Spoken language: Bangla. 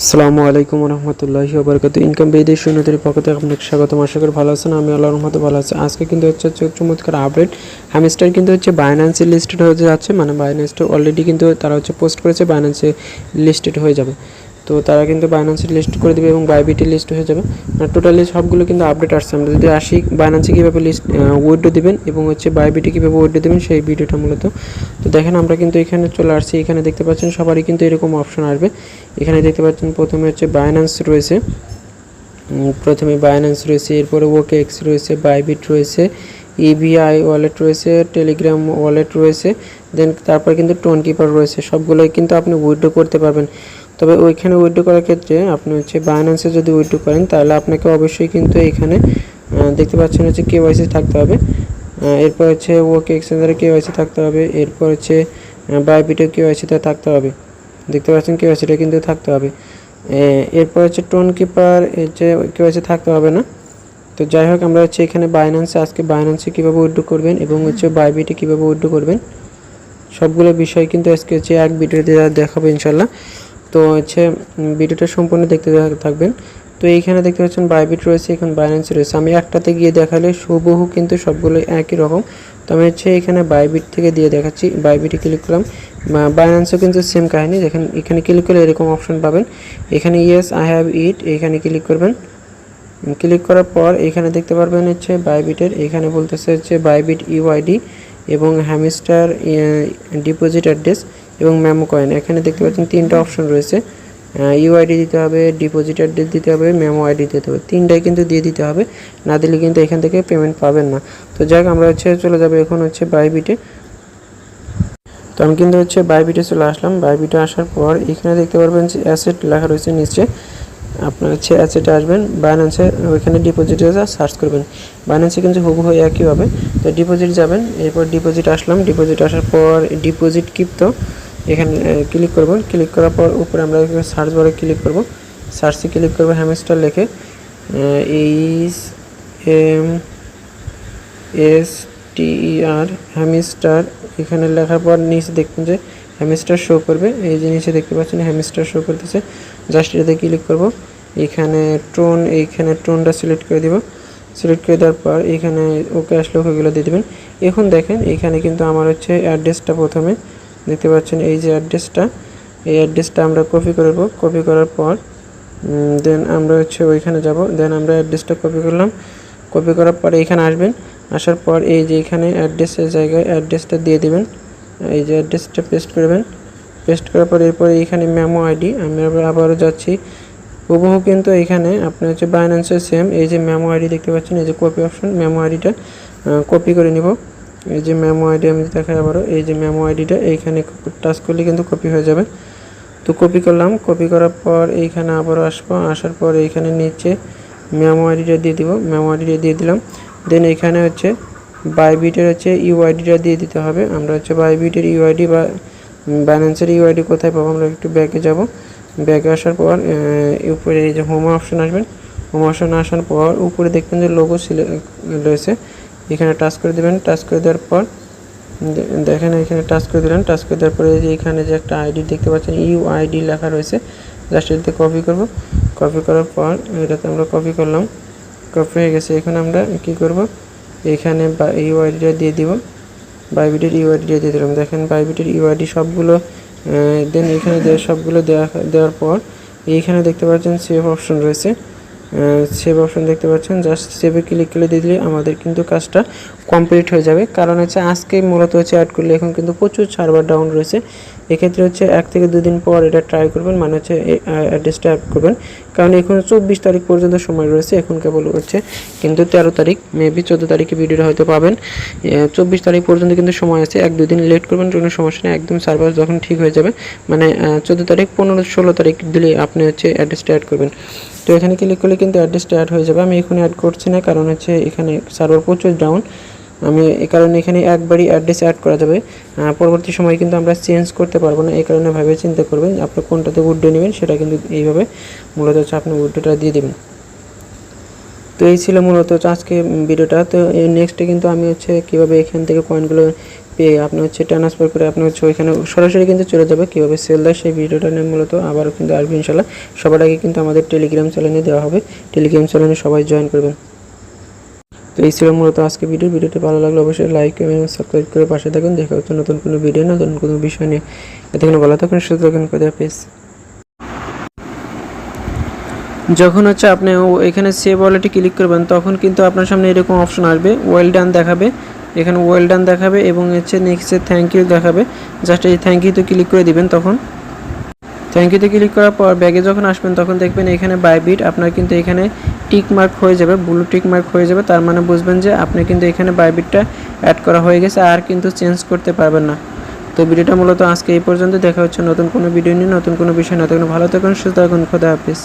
আসসালামু আলাইকুম রহমতুল্লাহ বরকত ইনকাম বেদের সৈন্যদের পক্ষ থেকে আপনাকে স্বাগতম। আশা করি ভালো আছেন, আমি আল্লাহ রহমত ভালো আছি। আজকে কিন্তু হচ্ছে হচ্ছে চমৎকার আপডেট হ্যামস্টার কিন্তু হচ্ছে বাইন্যান্সে লিস্টেড হয়ে যাচ্ছে মানে বাইন্যান্সটা অলরেডি কিন্তু তারা হচ্ছে পোস্ট করেছে বাইন্যান্সে লিস্টেড হয়ে যাবে। তো তারা কিন্তু বাইন্যান্সে লিস্ট করে দেবে এবং বাইবিটি লিস্ট হয়ে যাবে। আর টোটালি সবগুলো কিন্তু আপডেট আসছে। আমরা যদি আসি বাইন্যান্সে কীভাবে লিস্ট উইডো দিবেন এবং হচ্ছে বাইবিটি কীভাবে উইডো দেবেন সেই ভিডিওটা মূলত। তো দেখেন আমরা কিন্তু এখানে চলে আসছি। এখানে দেখতে পাচ্ছেন সবারই কিন্তু এরকম অপশন আসবে। এখানে দেখতে পাচ্ছেন প্রথমে হচ্ছে বাইন্যান্স রয়েছে। প্রথমে বাইন্যান্স রয়েছে, এরপরে ওকে এক্স রয়েছে বাইবিট রয়েছে ইভিআই ওয়ালেট রয়েছে টেলিগ্রাম ওয়ালেট রয়েছে দেন তারপর কিন্তু টোন কিপার রয়েছে। সবগুলোই কিন্তু আপনি উইথড্র করতে পারবেন। তবে ওইখানে উইথড্র করার ক্ষেত্রে আপনি হচ্ছে বাইন্যান্সে যদি উইথড্র করেন তাহলে আপনাকে অবশ্যই কিন্তু আহ, দেখতে পাচ্ছেন হচ্ছে কেওয়াইসি থাকতে হবে। এরপর হচ্ছে ওকে এক্সচেঞ্জারে কেওয়াইসি থাকতে হবে এরপর হচ্ছে বাইবিটে কেওয়াইসিতে থাকতে হবে। দেখতে পাচ্ছেন কেওয়াইসিটা কিন্তু থাকতে হবে। এরপর হচ্ছে টোন কিপার হচ্ছে কেওয়াইসি থাকতে হবে না তো যাই হোক আমরা হচ্ছে এখানে বাইন্যান্সে আজকে বাইন্যান্সে কীভাবে উইথড্র করবেন এবং হচ্ছে বাইবিটে কীভাবে উইথড্র করবেন সবগুলো বিষয় কিন্তু আজকে হচ্ছে এক ভিডিওতে দেখাবো ইনশাল্লাহ তো হচ্ছে ভিডিওটা সম্পূর্ণ দেখতে থাক- থাকবেন। তো এইখানে দেখতে পাচ্ছেন বাইবিট রয়েছে, এখন বাইন্যান্স রয়েছে। আমি একটাতে গিয়ে দেখালে হুবহু কিন্তু সবগুলো একই রকম। তো আমি হচ্ছে এখানে বাইবিট থেকে দিয়ে দেখাচ্ছি। বাইবিটে ক্লিক করলাম। বাইন্যান্সও কিন্তু সেম কাহিনী। দেখেন, এখানে ক্লিক করলে এরকম অপশন পাবেন। এখানে ইয়েস আই হ্যাভ ইট এখানে ক্লিক করবেন। ক্লিক করার পর এখানে দেখতে পারবেন হচ্ছে বাইবিটের এখানে বলতেছে হচ্ছে বাইবিট ইউআইডি এবং হ্যামিস্টার ডিপোজিট অ্যাড্রেস এবং মেমো কয়েন এখানে দেখতে পাচ্ছেন তিনটা অপশন রয়েছে। ইউআইডি দিতে হবে ডিপোজিট দিতে হবে মেমো আইডি দিতে হবে। তিনটাই কিন্তু দিয়ে দিতে হবে। না দিলে কিন্তু এখান থেকে পেমেন্ট পাবেন না। তো যাক, আমরা হচ্ছে চলে যাব এখন হচ্ছে বাইবিটে তো আমি কিন্তু হচ্ছে বাইবিটে চলে আসলাম। বাইবিটে আসার পর এখানে দেখতে পারবেন যে অ্যাসেট লেখা রয়েছে নিচে। আপনার হচ্ছে অ্যাসেটে আসবেন। বাইন্যান্সে ওইখানে ডিপোজিটে সার্চ করবেন। বাইন্যান্সে কিন্তু হুবহু একই হবে। তো ডিপোজিট যাবেন। এরপর ডিপোজিট আসলাম। ডিপোজিট আসার পর ডিপোজিট কিপ্ত এখানে ক্লিক করবেন ক্লিক করার পর উপরে আমরা সার্চ বারে ক্লিক করব। সার্চে ক্লিক করব হ্যামস্টার লিখে H M S T R Hamster এখানে লেখার পর নিচে দেখবেন যে হ্যামিস্টার শো করবে। এই যে নিচে দেখতে পাচ্ছেন হ্যামিস্টার শো করতেছে। জাস্ট এটাতে ক্লিক করব। এখানে টোন এইখানে টোনটা সিলেক্ট করে দিব। সিলেক্ট করে দেওয়ার পর এখানে ওকে আসলে ওকেগুলো দিয়ে দেবেন। এখন দেখেন, এখানে কিন্তু আমার হচ্ছে অ্যাড্রেসটা প্রথমে দেখতে পাচ্ছেন এই যে অ্যাড্রেসটা এই অ্যাড্রেসটা আমরা কপি করব কপি করার পর দেন আমরা হচ্ছে ওইখানে যাব। দেন আমরা অ্যাড্রেসটা কপি করলাম। কপি করার পরে এখানে আসবেন। আসার পর এই যে এখানে অ্যাড্রেসের জায়গায় অ্যাড্রেসটা দিয়ে দিবেন। এই যে অ্যাড্রেসটা পেস্ট করবেন পেস্ট করার পর এরপরে এইখানে মেমো আইডি আমি আবার, আবারও যাচ্ছি। হুবহু কিন্তু এখানে আপনার হচ্ছে বাইন্যান্সের সেম এই যে মেমো আইডি দেখতে পাচ্ছেন। এই যে কপি অপশন মেমো আইডিটা কপি করে নিব। এই যে মেমো আইডি আমি দেখাই আবারও, এই যে মেমো আইডিটা এইখানে টাচ করলে কিন্তু কপি হয়ে যাবে। তো কপি করলাম কপি করার পর এইখানে আবারও আসব, আসার পর এইখানে নিচে মেমো আইডিটা দিয়ে দিব মেমো আইডিটা দিয়ে দিলাম। দেন এখানে হচ্ছে বাইবিটের হচ্ছে ইউআইডিটা দিয়ে দিতে হবে। আমরা হচ্ছে বাইবিটের ইউআইডি বা ব্যালেন্সের ইউআইডি কোথায় পাবো, আমরা একটু ব্যাকে যাব। ব্যাকে আসার পর উপরে এই যে হোম অপশন আসবেন হোম অপশন আসার পর উপরে দেখবেন যে লোগো রয়েছে। এখানে টাচ করে দেবেন টাচ করে দেওয়ার পর দেখেন এখানে টাচ করে দিলেন টাচ করে দেওয়ার পরে যে এখানে যে একটা আইডি দেখতে পাচ্ছেন ইউ আইডি লেখা রয়েছে জাস্ট এটাতে কপি করব। কপি করার পর এটাতে আমরা কপি করলাম কপি হয়ে গেছে। এখন আমরা কি করব? এখানে ইউ আইডিটা দিয়ে দিব বাইবিটের ইউআইডিটা দিয়ে দিলাম। দেখেন বাইবিটের ইউআইডি সবগুলো দেন এখানে সবগুলো দেওয়া দেওয়ার পর, এইখানে দেখতে পাচ্ছেন সেভ অপশন রয়েছে। সেভ অপশন দেখতে পাচ্ছেন। জাস্ট সেভে ক্লিক করে দিয়ে দিলে আমাদের কিন্তু কাজটা কমপ্লিট হয়ে যাবে। কারণ হচ্ছে আজকে মূলত হচ্ছে অ্যাড করলে এখন কিন্তু প্রচুর সার্ভার ডাউন রয়েছে। এক্ষেত্রে হচ্ছে এক থেকে দুদিন পর এটা ট্রাই করবেন মানে হচ্ছে অ্যাড্রেসটা অ্যাড করবেন। কারণ এখন চব্বিশ তারিখ পর্যন্ত সময় রয়েছে, এখন কেবল হচ্ছে কিন্তু তেরো তারিখ মেবি চোদ্দ তারিখে ভিডিওটা হয়তো পাবেন। চব্বিশ তারিখ পর্যন্ত কিন্তু সময় আছে, এক দুদিন লেট করবেন, কোনো সমস্যা নেই, একদম সার্ভার যখন ঠিক হয়ে যাবে। মানে চোদ্দ তারিখ, পনেরো, ষোলো তারিখ দিলে আপনি হচ্ছে অ্যাড্রেসটা অ্যাড করবেন। তো এখানে ক্লিক করলে কিন্তু অ্যাড্রেসটা অ্যাড হয়ে যাবে। আমি এখানে অ্যাড করছি না, কারণ হচ্ছে এখানে সার্ভার প্রচুর ডাউন আমি এই কারণে এখানে একবারই অ্যাড্রেস অ্যাড করা যাবে। পরবর্তী সময় কিন্তু আমরা চেঞ্জ করতে পারব না, এই কারণে ভাবে চিন্তা করবেন আপনি কোনটাতে উড্ডে নেবেন, সেটা কিন্তু এইভাবে মূলত হচ্ছে আপনি উড্ডেটা দিয়ে দেবেন। তো এই ছিল মূলত আজকে ভিডিওটা তো নেক্সটে কিন্তু আমি হচ্ছে কীভাবে এখান থেকে পয়েন্টগুলো পেয়ে আপনি হচ্ছে ট্রান্সফার করে আপনি হচ্ছে ওইখানে সরাসরি কিন্তু চলে যাবে। কীভাবে সেল দেয় সেই ভিডিওটা নিয়ে মূলত আবারও কিন্তু আসবে ইনশাল্লাহ সবার আগে কিন্তু আমাদের টেলিগ্রাম চ্যানেলে দেওয়া হবে। টেলিগ্রাম চ্যানেলে সবাই জয়েন করবেন। তো এই ছিল মূলত আজকে ভিডিও ভিডিওটি ভালো লাগলে অবশ্যই লাইক এবং সাবস্ক্রাইব করে পাশে থাকুন। দেখা হচ্ছে নতুন কোনো ভিডিও নতুন কোনো বিষয় নিয়ে। এতক্ষণ ভালো থাকুন, সুস্থ থাকুন কোথায় পেস যখন হচ্ছে আপনি এখানে সেভ ওয়ালেটে ক্লিক করবেন, তখন কিন্তু আপনার সামনে এরকম অপশন আসবে। ওয়েল ডান দেখাবে। এখানে ওয়েল ডান দেখাবে এবং হচ্ছে নেক্সটে থ্যাংক ইউ দেখাবে। জাস্ট এই থ্যাংক ইউতে ক্লিক করে দিবেন তখন। থ্যাংক ইউতে ক্লিক করার পর ব্যাগে যখন আসবেন তখন দেখবেন এখানে বাইবিট আপনার কিন্তু এখানে টিক মার্ক হয়ে যাবে ব্লু টিক মার্ক হয়ে যাবে। তার মানে বুঝবেন যে আপনি কিন্তু এখানে বাইবিটটা অ্যাড করা হয়ে গেছে, আর কিন্তু চেঞ্জ করতে পারবেন না। তো ভিডিওটা মূলত আজকে এই পর্যন্ত দেখা হচ্ছে নতুন কোনো ভিডিও নিয়ে, নতুন কোনো বিষয় না তখন ভালো থাকুন, সুস্থ থাকুন, খোদা হাফিজ।